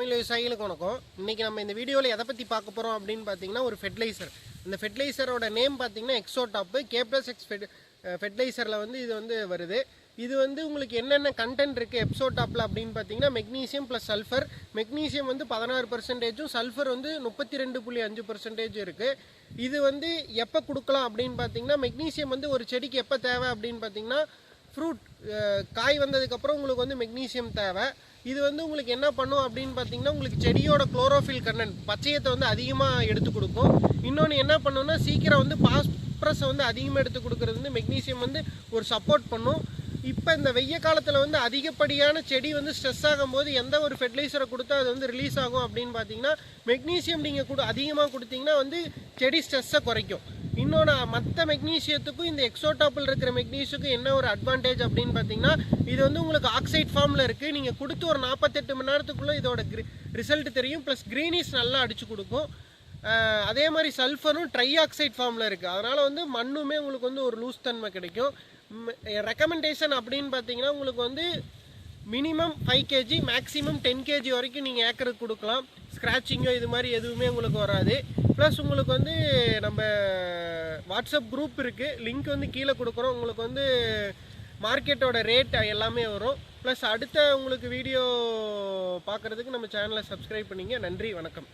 தமிழ் விவசாயிகளுக்கு வணக்கம். இன்றைக்கி நம்ம இந்த வீடியோவில் எதை பற்றி பார்க்க போகிறோம் அப்படின்னு பார்த்தீங்கன்னா ஒரு ஃபெர்டிலைசர் இந்த ஃபெர்டிலைசரோட நேம் பார்த்தீங்கன்னா எக்ஸோ டாப்பு எக்ஸ் ஃபெட் ஃபெர்டிலைசரில் வந்து இது வந்து வருது. இது வந்து உங்களுக்கு என்னென்ன கண்டென்ட் இருக்குது எப்சோ டாப்பில் அப்படின்னு பார்த்தீங்கன்னா மெக்னீசியம் ப்ளஸ் சல்ஃபர் மெக்னீசியம் வந்து பதினாறு பர்சன்டேஜும் சல்ஃபர் வந்து முப்பத்தி ரெண்டு புள்ளி அஞ்சு பர்சன்டேஜ் இருக்குது இது வந்து எப்போ கொடுக்கலாம் அப்படின்னு பார்த்தீங்கன்னா மெக்னீசியம் வந்து ஒரு செடிக்கு எப்போ தேவை அப்படின்னு பார்த்தீங்கன்னா ஃப்ரூட் காய் வந்ததுக்கப்புறம் உங்களுக்கு வந்து மெக்னீசியம் தேவை. இது வந்து உங்களுக்கு என்ன பண்ணும் அப்படின்னு பார்த்தீங்கன்னா உங்களுக்கு செடியோட குளோரோஃபில் கண்ணன் பச்சையத்தை வந்து அதிகமாக எடுத்து கொடுக்கும். இன்னொன்று என்ன பண்ணுன்னா சீக்கிரம் வந்து பாஸ்பரஸை வந்து அதிகமாக எடுத்து கொடுக்குறது வந்து மெக்னீசியம் வந்து ஒரு சப்போர்ட் பண்ணும். இப்போ இந்த வெய்ய காலத்தில் வந்து அதிகப்படியான செடி வந்து ஸ்ட்ரெஸ் ஆகும்போது எந்த ஒரு ஃபெர்டிலைசரை கொடுத்தா அது வந்து ரிலீஸ் ஆகும் அப்படின்னு பார்த்தீங்கன்னா மெக்னீசியம் நீங்கள் கொடு அதிகமாக கொடுத்தீங்கன்னா வந்து செடி ஸ்ட்ரெஸ்ஸை குறைக்கும். இன்னொன்று மற்ற மெக்னீசியத்துக்கும் இந்த எக்ஸோடாப்பில் இருக்கிற மெக்னீசியத்துக்கும் என்ன ஒரு அட்வான்டேஜ் அப்படின்னு பார்த்தீங்கன்னா இது வந்து உங்களுக்கு ஆக்சைட் ஃபார்மில் இருக்குது நீங்கள் கொடுத்து ஒரு நாற்பத்தெட்டு மணி நேரத்துக்குள்ளே இதோட ரிசல்ட் தெரியும். ப்ளஸ் க்ரீனிஸ் நல்லா அடிச்சு கொடுக்கும். அதே மாதிரி சல்ஃபரும் ட்ரை ஆக்சைட் ஃபார்மில் இருக்குது அதனால் வந்து மண்ணுமே உங்களுக்கு வந்து ஒரு லூஸ் தன்மை கிடைக்கும். ரெக்கமெண்டேஷன் அப்படின்னு பார்த்தீங்கன்னா உங்களுக்கு வந்து minimum five KG maximum ten KG வரைக்கும் நீங்கள் ஏக்கருக்கு கொடுக்கலாம். ஸ்க்ராச்சிங்கோ இது மாதிரி எதுவுமே உங்களுக்கு வராது. ப்ளஸ் உங்களுக்கு வந்து நம்ம வாட்ஸ்அப் குரூப் இருக்குது லிங்க் வந்து கீழே கொடுக்குறோம். உங்களுக்கு வந்து மார்க்கெட்டோட ரேட் எல்லாமே வரும். ப்ளஸ் அடுத்த உங்களுக்கு வீடியோ பார்க்குறதுக்கு நம்ம சேனலை சப்ஸ்கிரைப் பண்ணிங்க. நன்றி வணக்கம்.